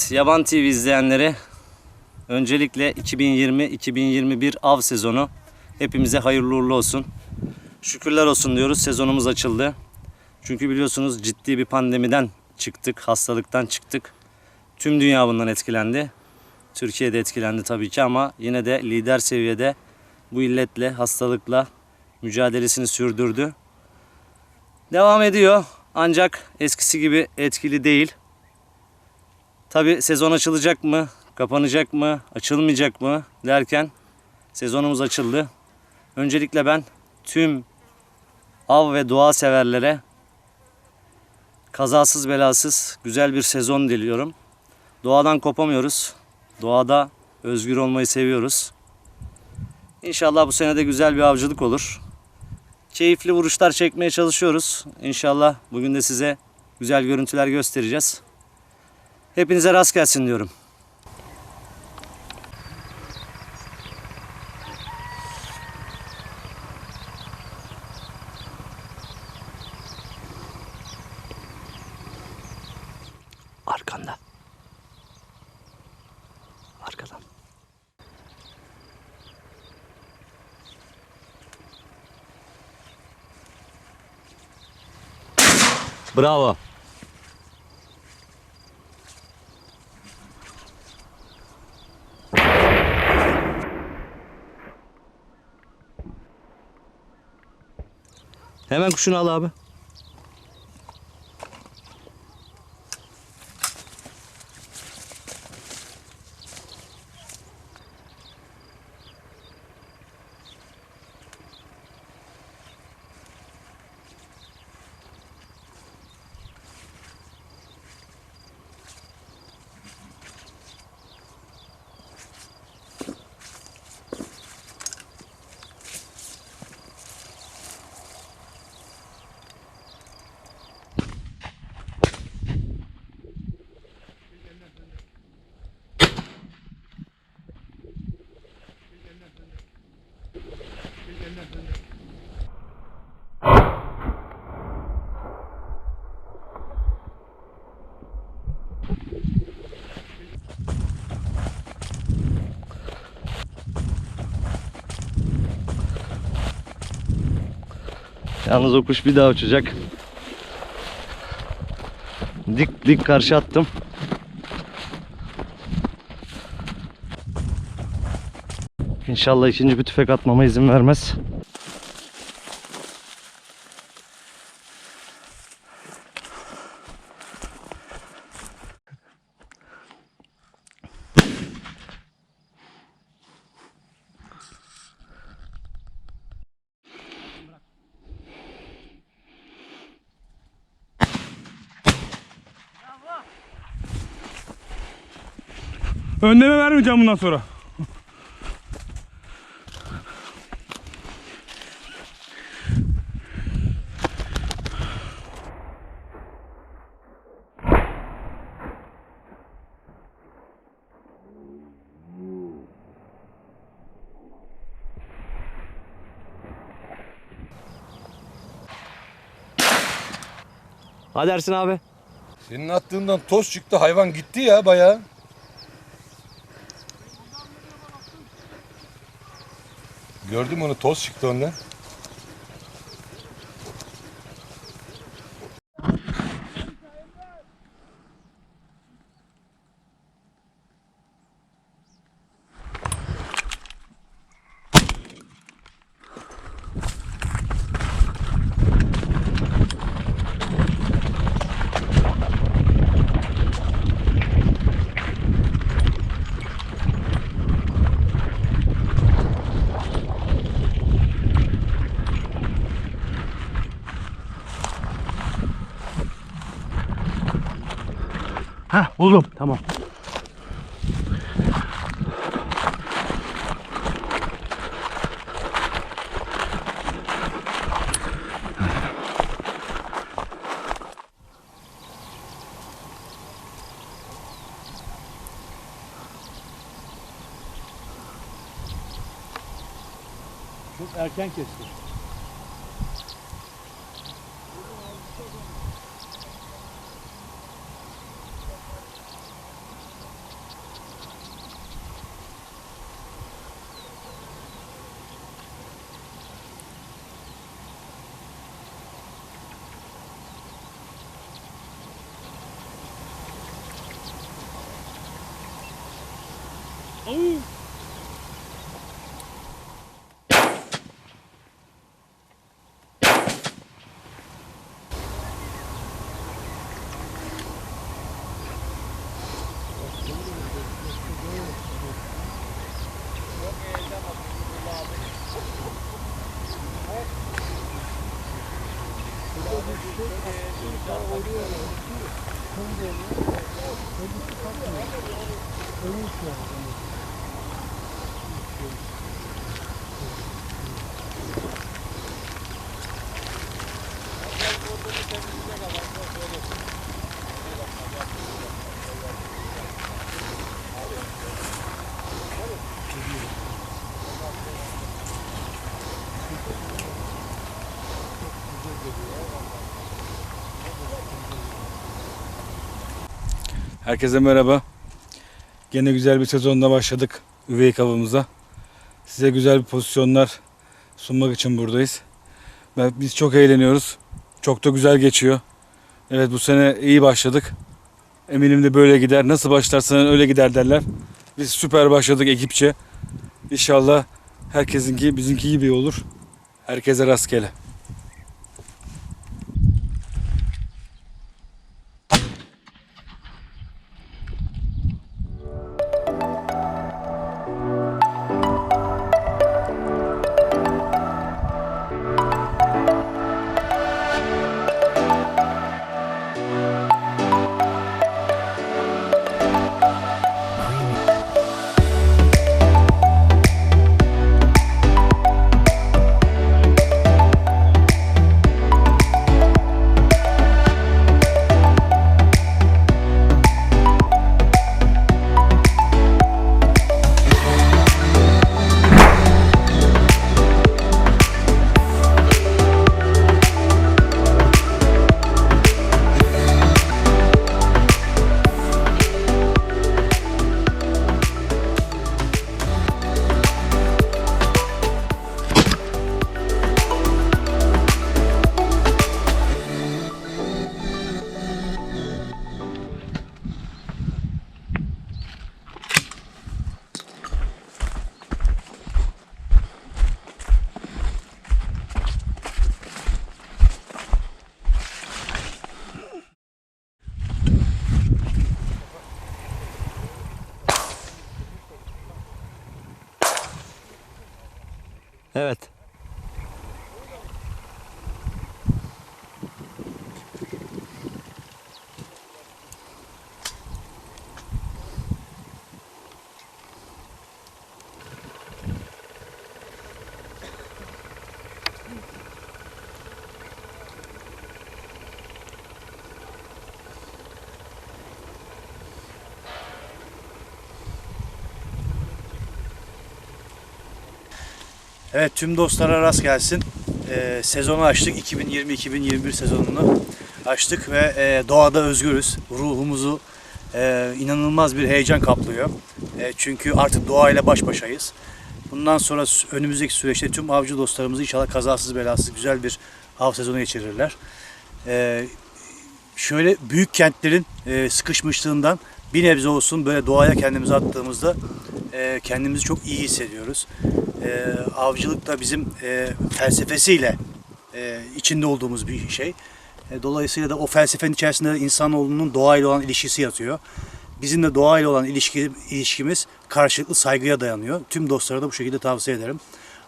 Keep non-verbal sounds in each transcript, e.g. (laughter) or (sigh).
Evet, Yaban TV izleyenleri öncelikle 2020-2021 av sezonu hepimize hayırlı uğurlu olsun. Şükürler olsun diyoruz. Sezonumuz açıldı. Çünkü biliyorsunuz ciddi bir pandemiden çıktık, hastalıktan çıktık. Tüm dünya bundan etkilendi. Türkiye'de etkilendi tabii ki ama yine de lider seviyede bu illetle, hastalıkla mücadelesini sürdürdü. Devam ediyor ancak eskisi gibi etkili değil. Tabi sezon açılacak mı, kapanacak mı, açılmayacak mı derken sezonumuz açıldı. Öncelikle ben tüm av ve doğa severlere kazasız belasız güzel bir sezon diliyorum. Doğadan kopamıyoruz. Doğada özgür olmayı seviyoruz. İnşallah bu sene de güzel bir avcılık olur. Keyifli vuruşlar çekmeye çalışıyoruz. İnşallah bugün de size güzel görüntüler göstereceğiz. Hepinize rast gelsin diyorum. Arkanda. Arkadan. Bravo. Hemen kuşunu al abi. Yalnız o kuş bir daha uçacak. Dik dik karşı attım. İnşallah ikinci bir tüfek atmama izin vermez. Önleme vermeyeceğim bundan sonra. Hadi Ersin abi. Senin attığından toz çıktı hayvan gitti ya bayağı. Gördüm onu toz çıktı ondan. Heh buldum. Tamam. Çok erken kesti. 哎，你到屋里去，顺便买点东西。Herkese merhaba. Gene güzel bir sezonda başladık üvey avımıza. Size güzel bir pozisyonlar sunmak için buradayız. Biz çok eğleniyoruz. Çok da güzel geçiyor. Evet bu sene iyi başladık. Eminim de böyle gider. Nasıl başlarsan öyle gider derler. Biz süper başladık ekipçe. İnşallah herkesinki bizimki gibi olur. Herkese rastgele. Evet. Evet tüm dostlara rast gelsin. Ee, sezonu açtık. 2020-2021 sezonunu açtık ve e, doğada özgürüz. Ruhumuzu e, inanılmaz bir heyecan kaplıyor. E, çünkü artık doğayla baş başayız. Bundan sonra önümüzdeki süreçte tüm avcı dostlarımız inşallah kazasız belasız güzel bir av sezonu geçirirler. E, şöyle büyük kentlerin e, sıkışmışlığından bir nebze olsun böyle doğaya kendimizi attığımızda e, kendimizi çok iyi hissediyoruz. E, avcılık da bizim e, felsefesiyle e, içinde olduğumuz bir şey. E, dolayısıyla da o felsefenin içerisinde insanoğlunun doğayla olan ilişkisi yatıyor. Bizim de doğayla olan ilişki, ilişkimiz karşılıklı saygıya dayanıyor. Tüm dostlara da bu şekilde tavsiye ederim.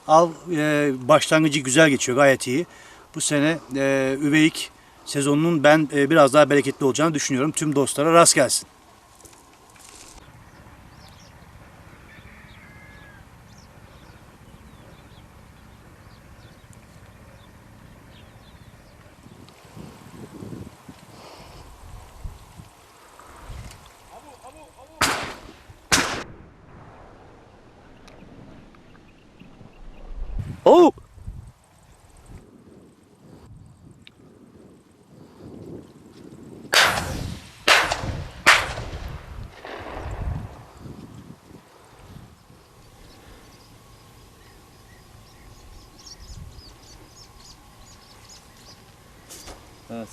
Av e, başlangıcı güzel geçiyor, gayet iyi. Bu sene e, üveyik sezonunun ben e, biraz daha bereketli olacağını düşünüyorum. Tüm dostlara rast gelsin. Evet.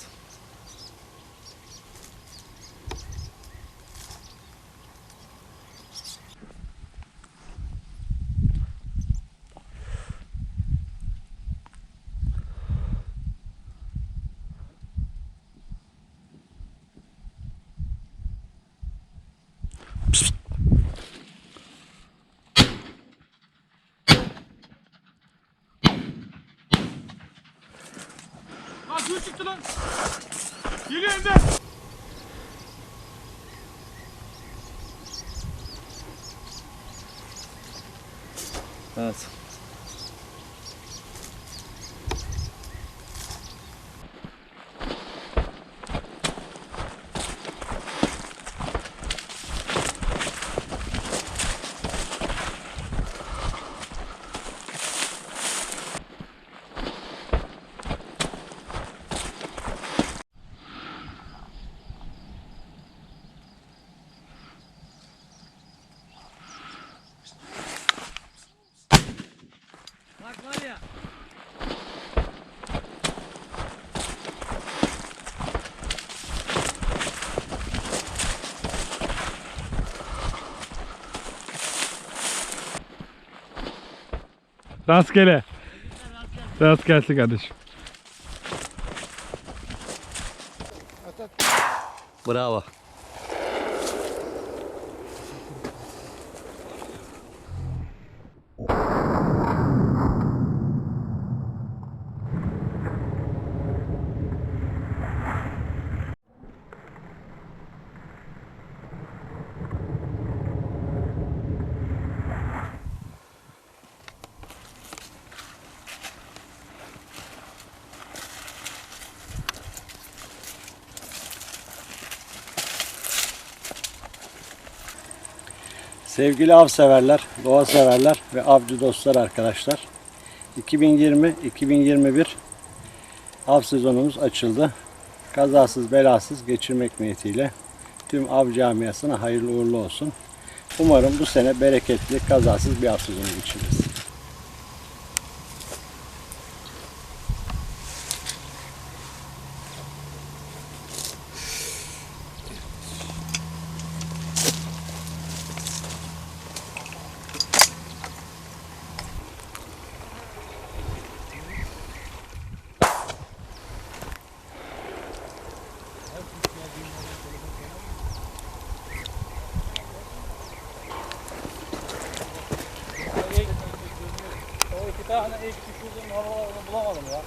Lan. Geliyor Ender. Evet. Rastgele. Rast gelsin kardeşim. Bravo. Sevgili av severler, doğa severler ve avcı dostlar arkadaşlar. 2020-2021 av sezonumuz açıldı. Kazasız belasız geçirmek niyetiyle tüm av camiasına hayırlı uğurlu olsun. Umarım bu sene bereketli, kazasız bir av sezonu geçiririz. O iki tane ilk düşürdüğüm havalarını bulamadım ya.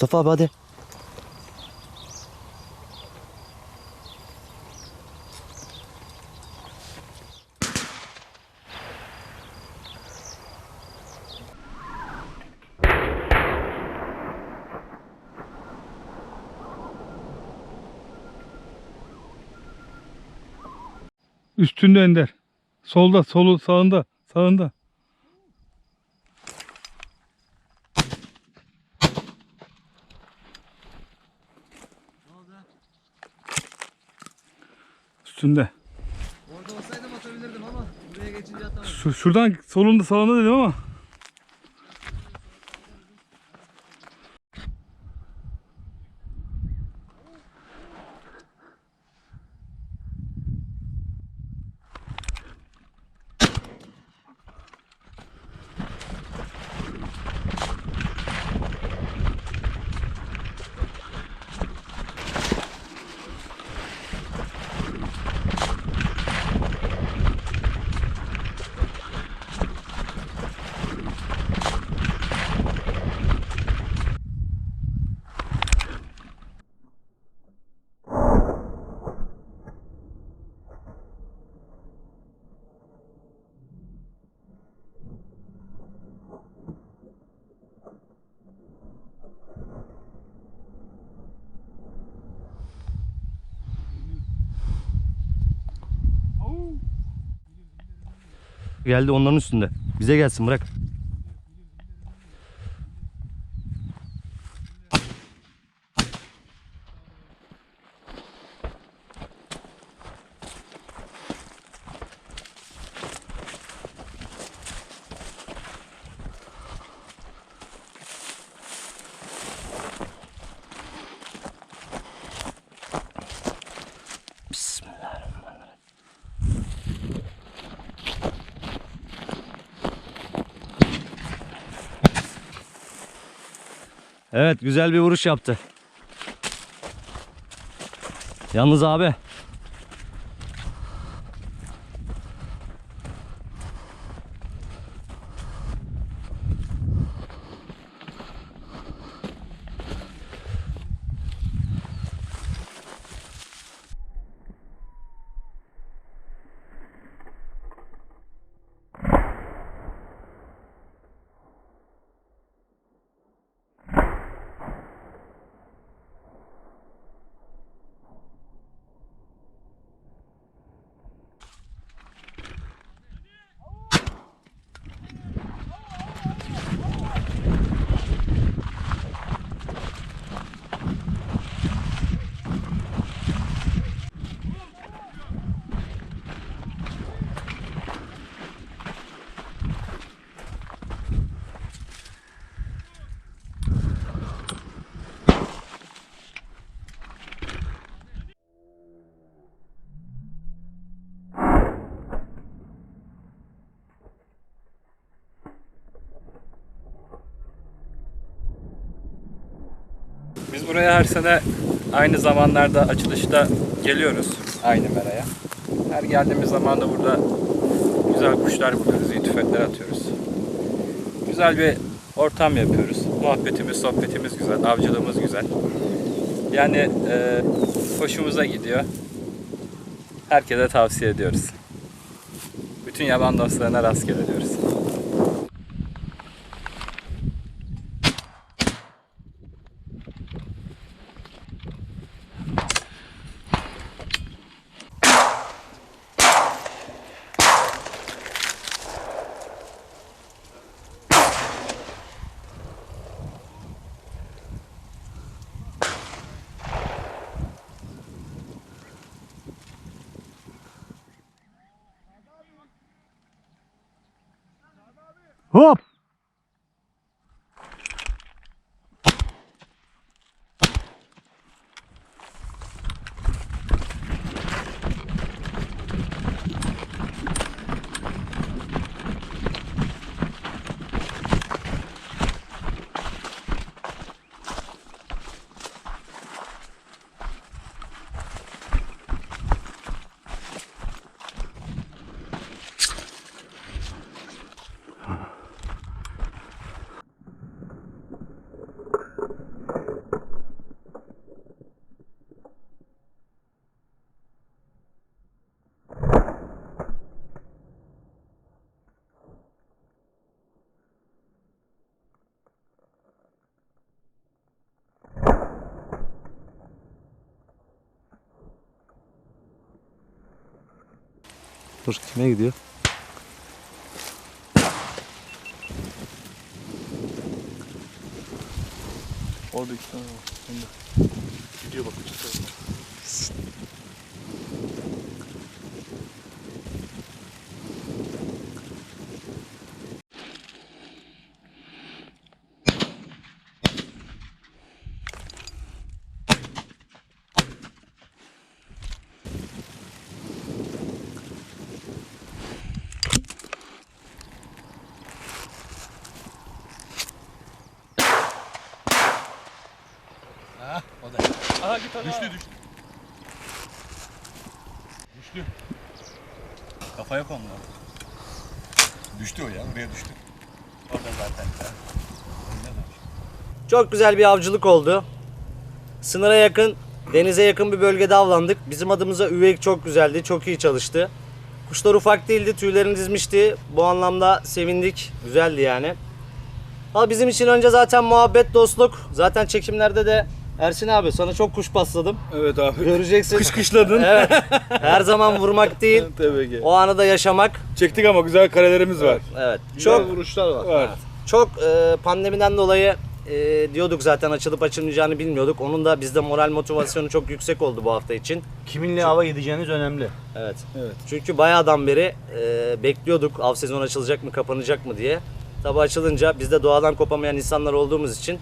Mustafa abi hadi. Üstünde Ender. Solda, solu, sağında, sağında. Üstünde. Orada olsaydım atabilirdim ama buraya geçince atamadım. Şu, şuradan solunda sağında dedim ama. Geldi onların üstünde. Bize gelsin bırak. Bismillahirrahmanirrahim. Evet güzel bir vuruş yaptı. Yalnız abi. Buraya her sene aynı zamanlarda açılışta geliyoruz. Aynı meraya. Her geldiğimiz zaman da burada güzel kuşlar buluyoruz, iyi tüfekler atıyoruz. Güzel bir ortam yapıyoruz. Muhabbetimiz, sohbetimiz güzel, avcılığımız güzel. Yani e, hoşumuza gidiyor. Herkese tavsiye ediyoruz. Bütün yaban dostlarına rastgele diyoruz. Up! Dur kime gidiyor? Orada iki tane var. Gidiyor bak uçtu. Düştü düştü. Düştü. Kafaya kondu. Düştü o ya buraya düştü. Orada zaten. Çok güzel bir avcılık oldu. Sınıra yakın, denize yakın bir bölgede avlandık. Bizim adımıza üveyik çok güzeldi, çok iyi çalıştı. Kuşlar ufak değildi, tüylerini dizmişti. Bu anlamda sevindik, güzeldi yani. Ama bizim için önce zaten muhabbet, dostluk. Zaten çekimlerde de Ersin abi sana çok kuş pasladım. Evet abi. Göreceksin. Kışkışladın. Evet. Her zaman vurmak değil, (laughs) Tabii ki. o anı da yaşamak. Çektik ama güzel karelerimiz var. Evet. Güzel Çok vuruşlar var. Var. Çok e, pandemiden dolayı e, diyorduk zaten açılıp açılmayacağını bilmiyorduk. Onun da bizde moral motivasyonu çok yüksek oldu bu hafta için. Kiminle hava gideceğiniz önemli. Evet. Evet. Çünkü bayağıdan beri e, bekliyorduk av sezonu açılacak mı kapanacak mı diye. Tabi açılınca biz de doğadan kopamayan insanlar olduğumuz için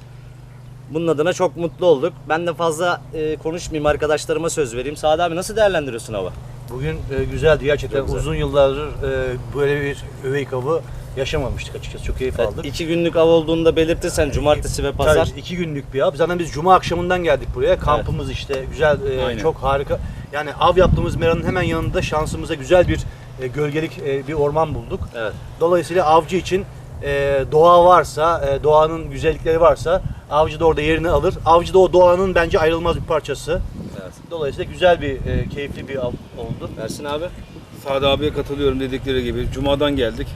bunun adına çok mutlu olduk. Ben de fazla e, konuşmayayım arkadaşlarıma söz vereyim. Sadi abi nasıl değerlendiriyorsun hava? Bugün e, güzeldi gerçekten Çok güzel. uzun yıllardır e, böyle bir övey avı yaşamamıştık açıkçası. Çok keyif aldık. iki günlük av olduğunu da belirtirsen cumartesi ve pazar. Tabii iki günlük bir av. Zaten biz cuma akşamından geldik buraya. Kampımız işte güzel, e, Aynen. çok harika. Yani av yaptığımız meranın hemen yanında şansımıza güzel bir e, gölgelik e, bir orman bulduk. Evet. Dolayısıyla avcı için e, doğa varsa, e, doğanın güzellikleri varsa avcı da orada yerini alır. Avcı da o doğanın bence ayrılmaz bir parçası. Evet. Dolayısıyla güzel bir, e, keyifli bir av oldu. Ersin abi. Sadi abiye katılıyorum dedikleri gibi. Cuma'dan geldik.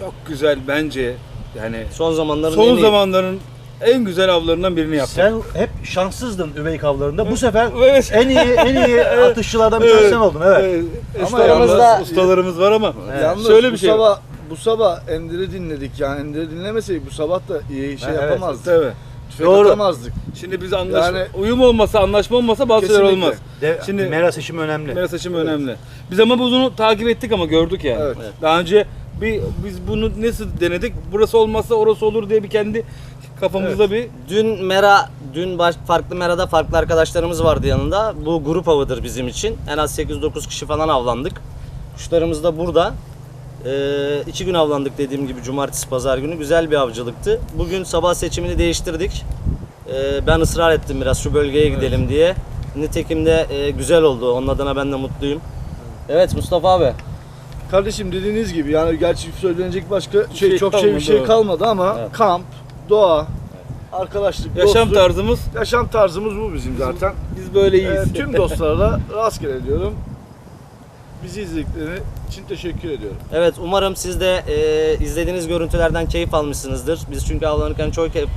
Çok güzel bence yani Son zamanların en son iyi- zamanların en güzel avlarından birini yaptık. Sen hep şanssızdın üveyik avlarında. Bu sefer (laughs) Evet. en iyi en iyi atışçılardan bir tanesi sen oldun. Evet. Evet, Ama ustalarımız, yalnız- ustalarımız var ama Yalnız şöyle bu bir şey sabah bu sabah Ender'i dinledik yani Ender'i dinlemeseydik bu sabah da iyi şey Ha, evet. yapamazdık. Tabii. Tüfek Doğru. atamazdık. Şimdi biz anlaş Yani- uyum olmasa, anlaşma olmasa bazı şeyler Kesinlikle. olmaz. De, Şimdi- mera seçimi önemli. Mera seçimi önemli. Biz ama bunu takip ettik ama gördük yani. Evet. Daha önce bir biz bunu nasıl denedik? Burası olmazsa orası olur diye bir kendi kafamızda bir Dün Mera, dün baş, farklı Mera'da farklı arkadaşlarımız vardı yanında. Bu grup avıdır bizim için. En az 8-9 kişi falan avlandık. Kuşlarımız da burada. Ee, iki gün avlandık dediğim gibi cumartesi pazar günü. Güzel bir avcılıktı. Bugün sabah seçimini değiştirdik. Ee, ben ısrar ettim biraz şu bölgeye gidelim diye. Nitekim de e, güzel oldu. Onun adına ben de mutluyum. Evet Mustafa abi. Kardeşim dediğiniz gibi yani gerçi söylenecek başka şey, şey çok şey bir şey evet. kalmadı ama Evet. kamp, doğa, arkadaşlık, yaşam dostluk, tarzımız yaşam tarzımız bu bizim zaten. biz böyleyiz. Ee, tüm dostlara da rastgele diyorum. Bizi izledikleri için teşekkür ediyorum. Evet umarım siz de e, izlediğiniz görüntülerden keyif almışsınızdır. Biz çünkü avlanırken çok keyif,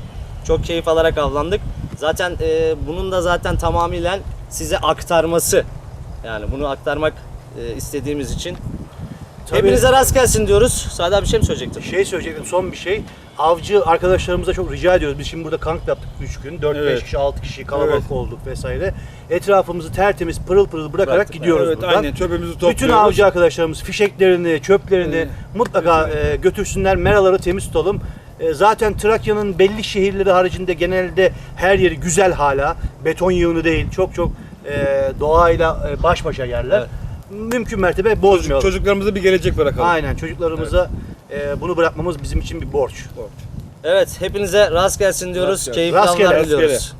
çok keyif alarak avlandık. Zaten e, bunun da zaten tamamıyla size aktarması. Yani bunu aktarmak e, istediğimiz için. Tabii. Hepinize rast gelsin diyoruz. Sade bir şey mi söyleyecektin? Şey söyleyecektim son bir şey. Avcı arkadaşlarımıza çok rica ediyoruz. Biz şimdi burada kamp yaptık 3 gün. 4-5 Evet. kişi, 6 kişi kalabalık Evet. olduk vesaire. Etrafımızı tertemiz pırıl pırıl bırakarak Bıraktık, gidiyoruz evet buradan. aynen çöpümüzü topluyoruz. Bütün avcı arkadaşlarımız fişeklerini, çöplerini Evet. mutlaka e, götürsünler, meraları temiz tutalım. E, zaten Trakya'nın belli şehirleri haricinde genelde her yeri güzel hala. Beton yığını değil. Çok çok e, doğayla e, baş başa yerler. Evet. Mümkün mertebe bozmayalım. çocuklarımıza bir gelecek bırakalım. Aynen çocuklarımıza e, bunu bırakmamız bizim için bir borç. Evet hepinize rast gelsin diyoruz. Rast. Keyifli avlar rastgele. diliyoruz.